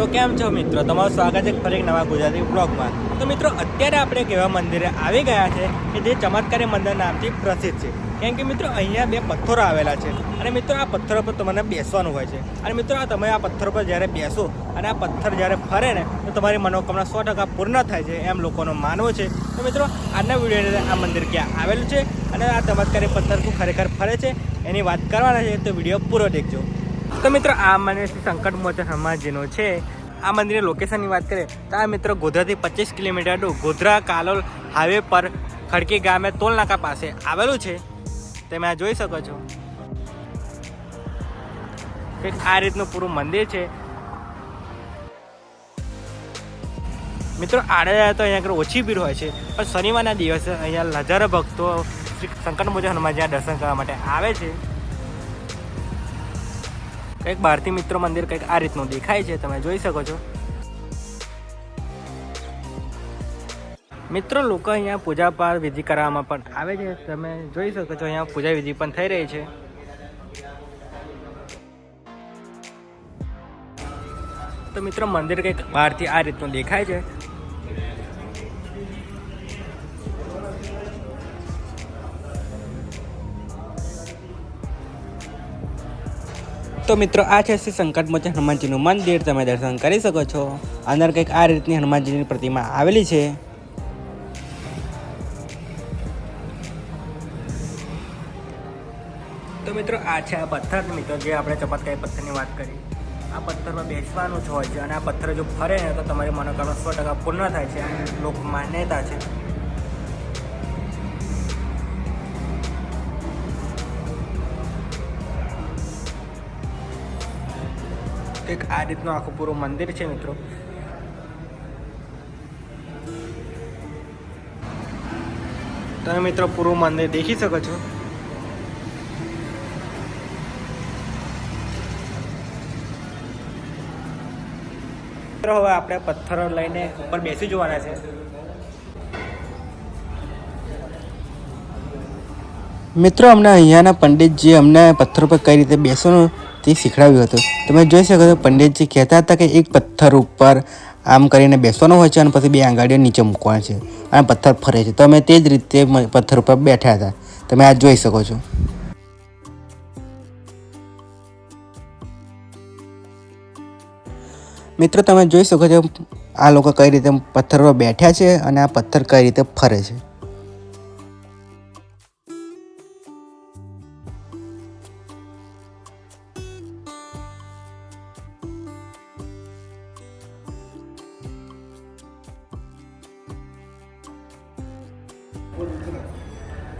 તો કેમ છો મિત્રો? તમારું સ્વાગત છે ફરી નવા ગુજરાતી બ્લોગમાં તો મિત્રો, અત્યારે આપણે એક એવા મંદિરે આવી ગયા છે કે જે ચમત્કારી મંદિર નામથી પ્રસિદ્ધ છે. કેમ કે મિત્રો, અહીંયા બે પથ્થરો આવેલા છે. અને મિત્રો, આ પથ્થરો પર તમને બેસવાનું હોય છે. અને મિત્રો, આ તમે આ પથ્થરો પર જ્યારે બેસો અને આ પથ્થર જ્યારે ફરે ને, તો તમારી મનોકામના સો ટકા પૂર્ણ થાય છે એમ લોકોનો માનવો છે. તો મિત્રો, આજના વિડીયોની આ મંદિર ક્યાં આવેલું છે? અને આ ચમત્કારી પથ્થર શું ખરેખર ફરે છે? એની વાત કરવાના છે, તો વીડિયો પૂરો દેખજો. તો મિત્રો, આ મંદિર શ્રી સંકટ મોચન હનુમાનજીનું છે. આ મંદિરની લોકેશનની વાત કરીએ, તો આ મિત્રો ગોધરાથી પચીસ કિલોમીટર દૂર ગોધરા કાલોલ હાઈવે પર ખડકી ગામે તોલનાકા પાસે આવેલું છે. તમે આ જોઈ શકો છો. કંઈક આ રીતનું પૂરું મંદિર છે. મિત્રો, આડે તો અહીંયા આગળ ઓછી ભીડ હોય છે, પણ શનિવારના દિવસે અહીંયા હજારો ભક્તો શ્રી સંકટ મોચન હનુમાનજીના દર્શન કરવા માટે આવે છે. કંઈક બહારથી મિત્રો મંદિર કંઈક આ રીતનું દેખાય છે, તમે જોઈ શકો છો. મિત્રો, લોકો અહીંયા પૂજા પાઠ, વિધિ કરવામાં પણ આવે છે. તમે જોઈ શકો છો, અહીંયા પૂજા વિધિ પણ થઈ રહી છે. તો મિત્રો, મંદિર કંઈક બહારથી આ રીતનું દેખાય છે. તો મિત્રો, આ છે શ્રી સંકટમોચન હનુમાનજીનું મંદિર. તમે દર્શન કરી શકો છો. અંદર કંઈક આ રીતની હનુમાનજીની પ્રતિમા આવેલી છે. તો મિત્રો, આ છે આ પથ્થર. મિત્રો, જે આપણે ચમત્કારી પથ્થરની વાત કરી, આ પથ્થરમાં બેસવાનું જ હોય છે અને આ પથ્થર જો ફરે ને તો તમારી મનોકામના સો ટકા પૂર્ણ થાય છે અને લોક માન્યતા છે. કંઈક આ રીતનું આખું પૂરું મંદિર છે મિત્રો. તમે મિત્રો પૂરું મંદિર દેખી શકો છો. મિત્રો, હવે આપણે પથ્થરો લઈને ઉપર બેસી જવાના છે. મિત્રો, અમને અહીંયાના પંડિતજી અમને પથ્થર પર કઈ રીતે બેસવાનું તે શીખડાવ્યું હતું. તમે જોઈ શકો છો, પંડિતજી કહેતા હતા કે એક પથ્થર ઉપર આમ કરીને બેસવાનો હોય છે અને પછી બે આંગળીઓ નીચે મૂકવાના છે અને પથ્થર ફરે છે. તો અમે તે જ રીતે પથ્થર ઉપર બેઠા હતા. તમે આ જોઈ શકો છો. મિત્રો, તમે જોઈ શકો છો આ લોકો કઈ રીતે પથ્થર પર બેઠ્યા છે અને આ પથ્થર કઈ રીતે ફરે છે.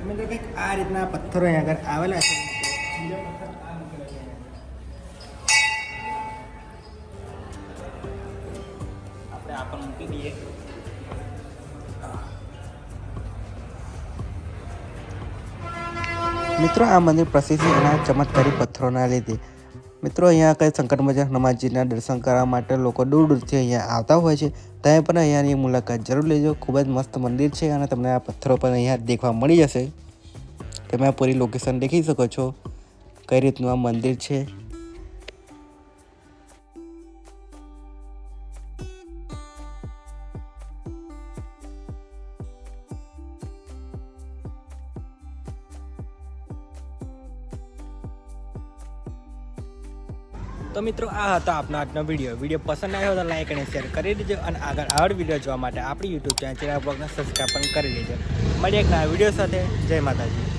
મિત્રો કંઈક આ રીતના પથ્થરો અહીં આગળ આવેલા છે. આપણે આ પણ મૂકી દઈએ. મિત્રો આ મંદિર પ્રસિદ્ધ એના ચમત્કારી પથ્થરોના લીધે. મિત્રો, અહીંયા કંઈ સંકટમોચન હનુમાનજીના દર્શન કરવા માટે લોકો દૂર દૂરથી અહીંયા આવતા હોય છે તમે પણ અહીંયાની મુલાકાત જરૂર લેજો. ખૂબ જ મસ્ત મંદિર છે અને તમને આ પથ્થરો પણ અહીંયા દેખવા મળી જશે. તમે આ પૂરી લોકેશન દેખી શકો છો, કઈ રીતનું આ મંદિર છે તો મિત્રો, આ હતો આપનો આજનો વીડિયો વીડિયો પસંદ આવ્યો તો લાઈક અને શેર કરી દેજો અને આગળ આવડ વીડિયો જોવા માટે આપણી યુટ્યુબ ચેનલ બ્લોગને સબસ્ક્રાઈબ પણ કરી લેજો. મળીએ એક નવા વીડિયો સાથે. જય માતાજી.